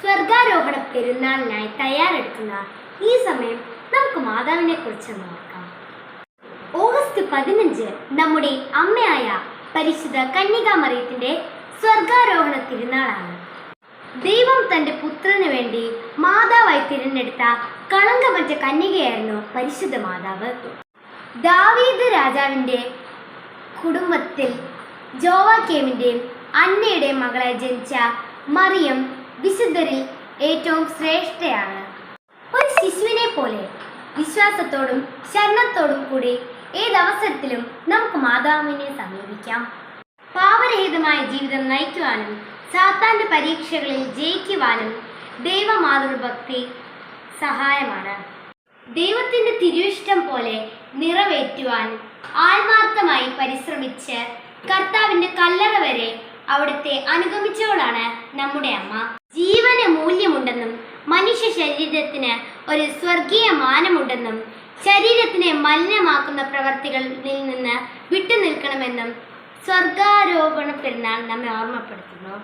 സ്വർഗാരോഹണ പെരുന്നാളിനായി തയ്യാറെടുക്കുന്ന ഈ സമയം നമുക്ക് മാതാവിനെ കുറിച്ച് നോക്കാം. ഓഗസ്റ്റ് പതിനഞ്ച് നമ്മുടെ അമ്മയായ പരിശുദ്ധ കന്യകാമറിയത്തിന്റെ സ്വർഗാരോഹണ തിരുനാളാണ്. ദൈവം തന്റെ പുത്രന് വേണ്ടി മാതാവായി തിരഞ്ഞെടുത്ത കളങ്കമറ്റ കന്യകയായിരുന്നു പരിശുദ്ധ മാതാവ്. ദാവീദ് രാജാവിന്റെ കുടുംബത്തിൽ ജോവാക്കേമിന്റെയും അന്നയുടെയും മകളായി ജനിച്ച മറിയം വിശുദ്ധരിൽ ഏറ്റവും ശ്രേഷ്ഠയാണ്. ഒരു ശിശുവിനെ പോലെ വിശ്വാസത്തോടും ശരണത്തോടും കൂടി ഏതവസരത്തിലും നമുക്ക് മാതാവിനെ സമീപിക്കാം. പാവരഹിതമായ ജീവിതം നയിക്കുവാനും സാത്താന്റെ പരീക്ഷകളിൽ ജയിക്കുവാനും ദൈവമാതൃഭക്തി സഹായമാണ്. ദൈവത്തിന്റെ തിരുവിഷ്ടം പോലെ നിറവേറ്റുവാൻ ആത്മാർത്ഥമായി പരിശ്രമിച്ച് കർത്താവിന്റെ കല്ലറ വരെ അവിടുത്തെ അനുഗമിച്ചവളാണ് നമ്മുടെ അമ്മ. ജീവന് മൂല്യമുണ്ടെന്നും മനുഷ്യ ശരീരത്തിന് ഒരു സ്വർഗീയ മാനമുണ്ടെന്നും ശരീരത്തിനെ മലിനമാക്കുന്ന പ്രവർത്തികളിൽ നിന്ന് വിട്ടുനിൽക്കണമെന്നും സ്വർഗാരോപണ പെരുന്നാൾ നമ്മെ ഓർമ്മപ്പെടുത്തുന്നു.